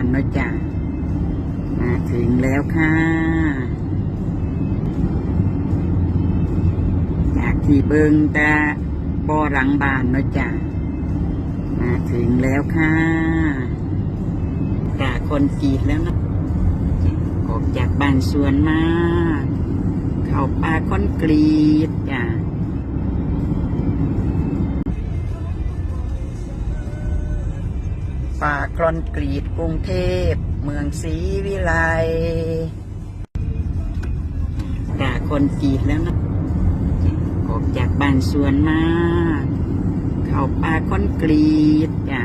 านนะจ้ะมาถึงแล้วค่ะ จากที่เบิงตาบ่อหลังบ้านนะจ้ะมาถึงแล้วค่ะกาคนกรีดแล้วนะออกจากบ้านสวนมา เข้าป่าคอนกรีตจ้ะ คอนกรีตกรุงเทพ เมืองศรีวิไลกาคนกรีดแล้วนะออกจากบ้านสวนมา เข้าป่าคอนกรีตจ้ะ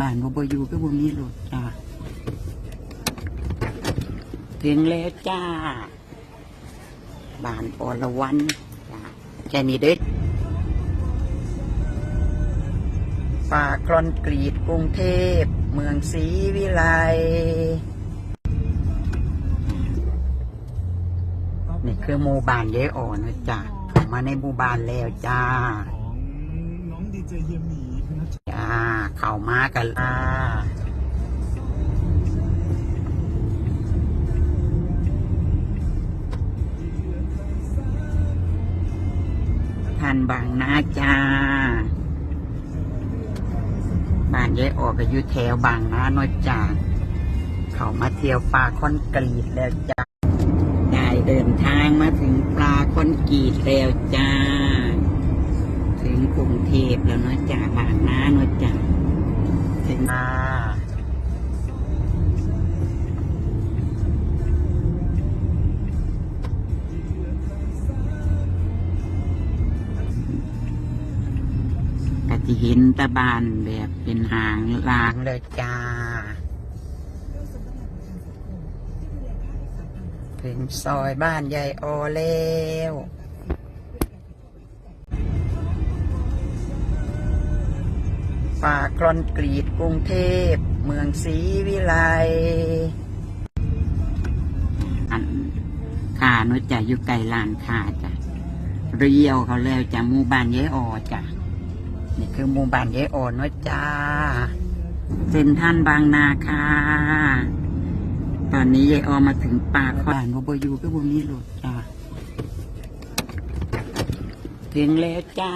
บ้านบอยู่ก็บ่มีรถจ้ะถึงแล้วจ้าบ้านอรวันจ้ะแค่นี้เด็ด ป่าคลอนกรีตกรุงเทพ เมืองศรีวิไลนี่คือหมู่บ้านเยายอ่อนนะจ๊ะเข้ามาในหมู่บ้านแล้วจ้า ของน้องดีเจเฮียหมีคณะจ้า เข้ามากันล่ะท่านบางนาจ้าบ้าน ยายออกก็อยู่แถวบางนาน้อยจ้าเขามาเที่ยวปลาคอนกรีตแล้วจ้าได้เดินทางมาถึงปลาคอนกรีตแล้วจ้า ถึงกรุงเทพแล้วน้อยจ่าบางนาเนาะจ้าถึงมา ก็จะเห็นตะบานแบบเป็นหางลางเลยจ้า ถึงซอยบ้านยายออแล้วป่าคลอนกรีตกรุงเทพ เมืองศรีวิไลอันขาโนจะอยู่ไกลลานขาจ้ะเรียวเขาแล้วจะมู่บ้านยายออจ้ะ นี่คือหมู่บ้านยายออนาะจ้าเซ็นท่านบางนาค่ะ ตอนนี้ยายออมาถึงปากบ้านบยู่ก็บ่มีรถจ้าถึงแล้วจ้า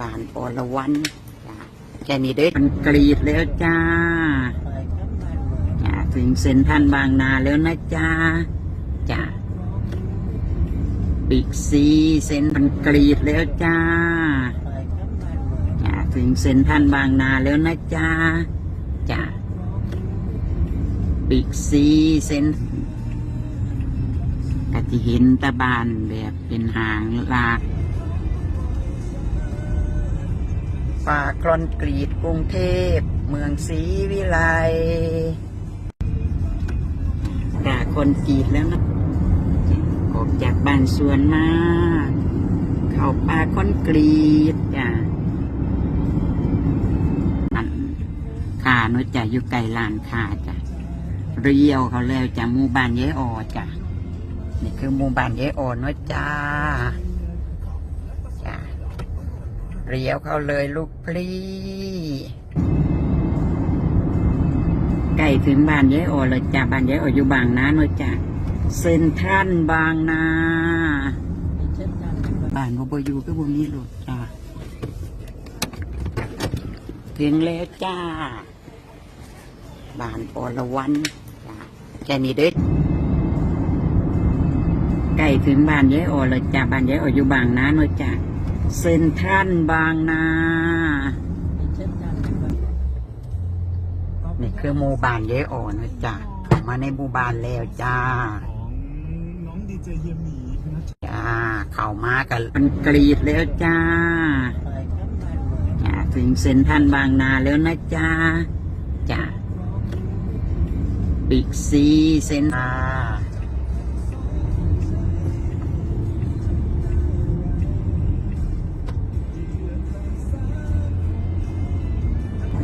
บ้านอรวันแค่นี้เด้มันกรีดแล้วจ้าจ้าถึงเซ็นทรันบางนาแล้วนะจ้าจ้า บิ๊กซีเซนมันกรีดแล้วจ้าจ้าถึงเซนทรันบางนาแล้วนะจ้าจ้าบิ๊กซีเซนกติเห็นตะบานแบบเป็นหางลากป่าคลอนกรีตกรุงเทพ เมืองศรีวิไลกาคนกรีดแล้วนะ ออกจากบ้านสวนมา เข้าป่าคอนกรีตจ้ะอันขาโนจะอยู่ไกลลานขาจ้ะเรียวเขาแล้วจากหมู่บ้านยายออจ้ะนี่คือหมู่บ้านยายออเนาะจ้าจ้าเรียวเขาเลยลูกพลีใกล้ถึงบ้านยายออเลยจ้าบ้านยายอออยู่บางนาเนาะจ้า เซ็นทรัลบางนาบ้านบ่อยู่ก็บ่มีรถจ้าถึงแล้วจ้าบ้านอรวันจ้ะแค่นี้เด็ดใกล้ถึงบ้านยายออเลยจ้าบ้านยายอออยู่บางนาเนาะจ้ะเซ็นทรัลบางนานี่คือหมู่บ้านยายออเนาะจ้ะเข้ามาในหมู่บ้านแล้วจ้าของน้อง ดีเจเฮียหมีคณะจ้าเข้ามากันมันกรีดแล้วจ้าจ้าถึงเซ็นทรัลบางนาแล้วนะจ้าจ้าบิ๊กซีเซ็นทรัล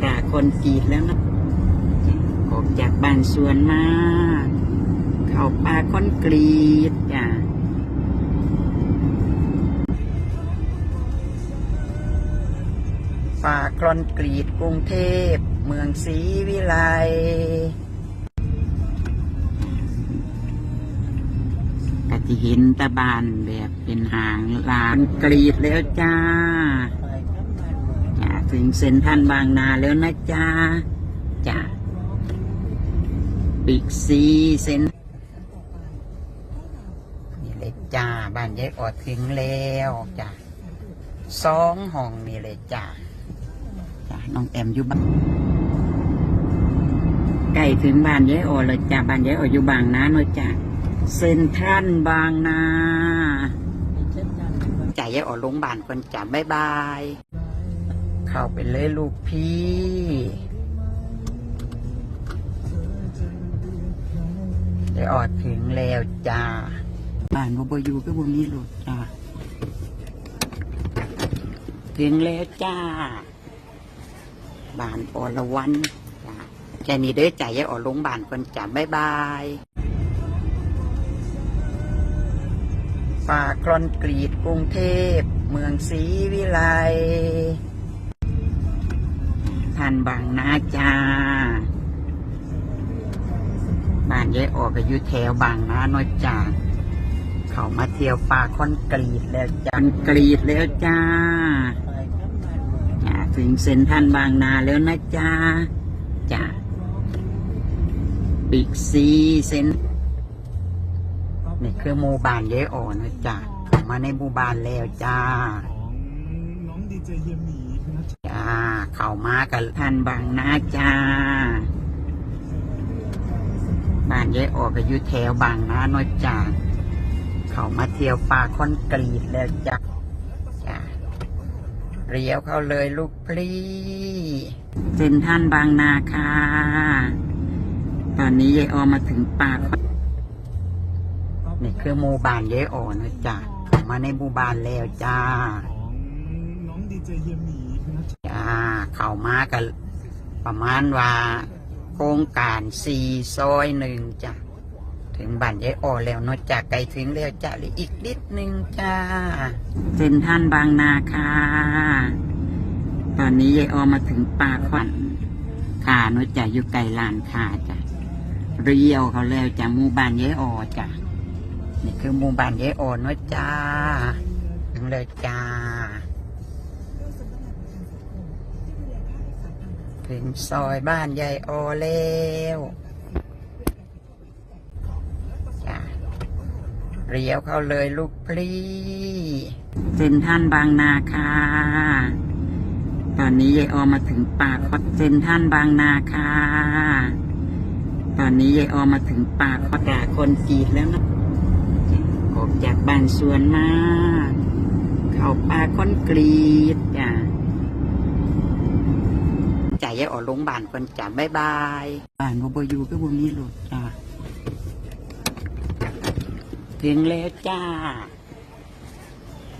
กาคนกรีดแล้วนะออกจากบ้านสวนมา เขาป่าคอนกรีตจ้ะป่าคอนกรีตกรุงเทพ เมืองศรีวิไลกติเห็นตะบานแบบเป็นหางลานกรีดแล้วจ้าจ้าถึงเซ็นทรันบางนาแล้วนะจ้าจ้าบิ๊กซีเซ็น จ้าบ้านยายออดถึงแล้วจ้าสองห้องนี่เลยจ้าจ้าน้องแอมอยู่บ้านใกล้ถึงบ้านยายออดเลยจ้าบ้านยายออดอยู่บางนาเนอะจ้าเซ็นทรัลบางนาจ่ายยายออดลงบ้านคนจ้าบ๊ายบาย เข้าไปเลยลูกพี่ยายออดถึงแล้วจ้า บ้านบ่บอยู่ก็บ่มีรถจ้าถึงแล้วจ้า บ้านอรวันจ้าแค่นี้เด้อจ่ายยายออกลงบ้านคนจ้าบ๊ายบายฝากคอนกรีตกรุงเทพ เมืองศรีวิไลท่านบางนาจ้าบ้านยายออกก็อยู่แถวบางนาน้อยจ้า เขามาเที่ยวป่าคอนกรีตแล้วจ้าคอนกรีตแล้วจ้าจ้าถึงเซ็นทรันบางนาแล้วนะจ้าจ้าบิ๊กซีเซ็นนี่คือหมู่บ้านเยอ่อนนะจ้าเข้ามาในหมู่บ้านแล้วจ้าของน้องดีเจเยยหมีนะจ๊ะจ้าเข้ามากับท่านบางนาจ้าบ้านเยายออกก็อยู่แถวบางนาน้อยจ้า เขามาเที่ยวป่าคอนกรีตแล้วจ้ะจ้ะเรียวเข้าเลยลูกพลีเซ็นท่านบางนาค่ะ ตอนนี้ยายออมาถึงป่านี่คือหมู่บ้านยายออนะจ้ะเขามาในหมู่บ้านแล้วจ้าของน้องดีเจเยยมีจ้าเข้ามากันประมาณว่าโครงการสี่ซอยหนึ่งจ้ะ ถึงบ้านยายอ่อแล้วเนอะจากไกลถึงแล้วจ้ะเหรืออีกนิดนึงจ้าเซ็นท่านบางนาค่ะ ตอนนี้ยายออมาถึงป่าขวัญค่ะเนอะจ้ะอยู่ไกลลานค่ะจ้ะเรียวเขาแล้วจ้ะหมู่บ้านยายออจ้ะนี่คือหมู่บ้านยายออเนอะจ้าถึงเลยจ้าถึงซอยบ้านยายออแล้วจ้ะ เรียวเข้าเลยลูกพลีเซ็นท่านบางนาค่ะ ตอนนี้ยายออมาถึงป่าคอดเซ็นท่านบางนาค่ะ ตอนนี้ยายออมาถึงป่าคอดด่าคนกรีดแล้วนะออกจากบ้านสวนมาเข้าป่าคอนกรีตจ้ะจ่ายยายออกลงบ้านคนจ้าบ๊ายบาย บ้านบ่บอยู่ก็บ่มีรถจ้า ถึงแล้วจ้า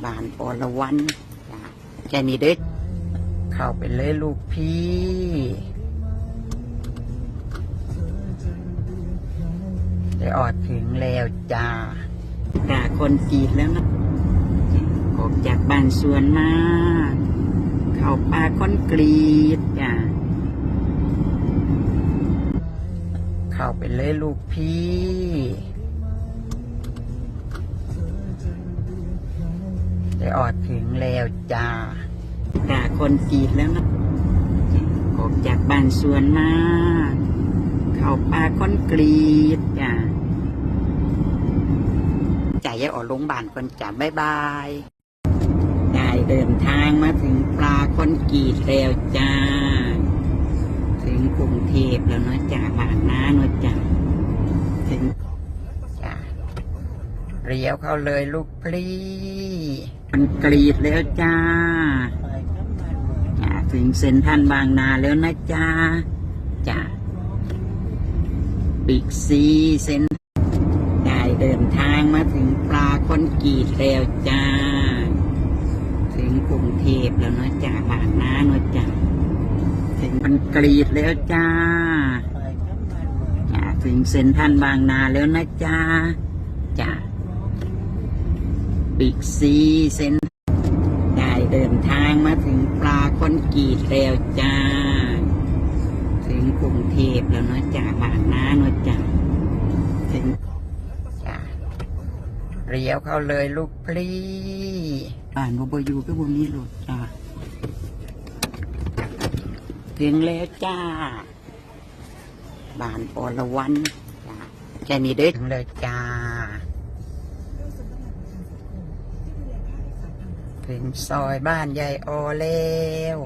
บ้านอรวันจ้าแค่นี้เด้อเข้าไปเลยลูกพี่ได้ออดถึงแล้วจ้าด่าคนกรีดแล้วนะออกจากบ้านสวนมาเข้าป่าคอนกรีตจ้ะเข้าไปเลยลูกพี่ ได้ออดถึงแล้วจ้าด่าคนกรีดแล้วนะออกจากบ้านสวนมา เข้าป่าคอนกรีตจ้ะจ่ายยายออกลงบ้านคนจ้าบ๊ายบายได้เดินทางมาถึงปลาคอนกรีตแล้วจ้า ถึงกรุงเทพแล้วเนาะจ้าบางนาเนาะจ้าถึงจ้าเรียวเข้าเลยลูกพลี มันกรีดแล้วจ้าจ้าถึงเซ็นทรันบางนาแล้วนะจ้าจ้าบิ๊กซีเซ็นได้เดินทางมาถึงปลาคอนกรีตแล้วจ้า ถึงกรุงเทพแล้วเนาะจ้าบางนาเนาะจ้าถึงมันกรีดแล้วจ้าจ้าถึงเซ็นทรันบางนาแล้วนะจ้าจ้า บิ๊กซีเซ็นได้เดินทางมาถึงปลาคนกีดแล้วจ้า ถึงกรุงเทพแล้วเนาะจ้าบางนาเนาะจ้าถึงจ้าเรียวเข้าเลยลูกพลีบ้านบอยู่ก็บนนี้ลูกจ้าถึงแล้วจ้าบ้านอรวันจ้าแค่นี้เด้อถึงเลยจ้า ถึงซอยบ้านยายออแล้ว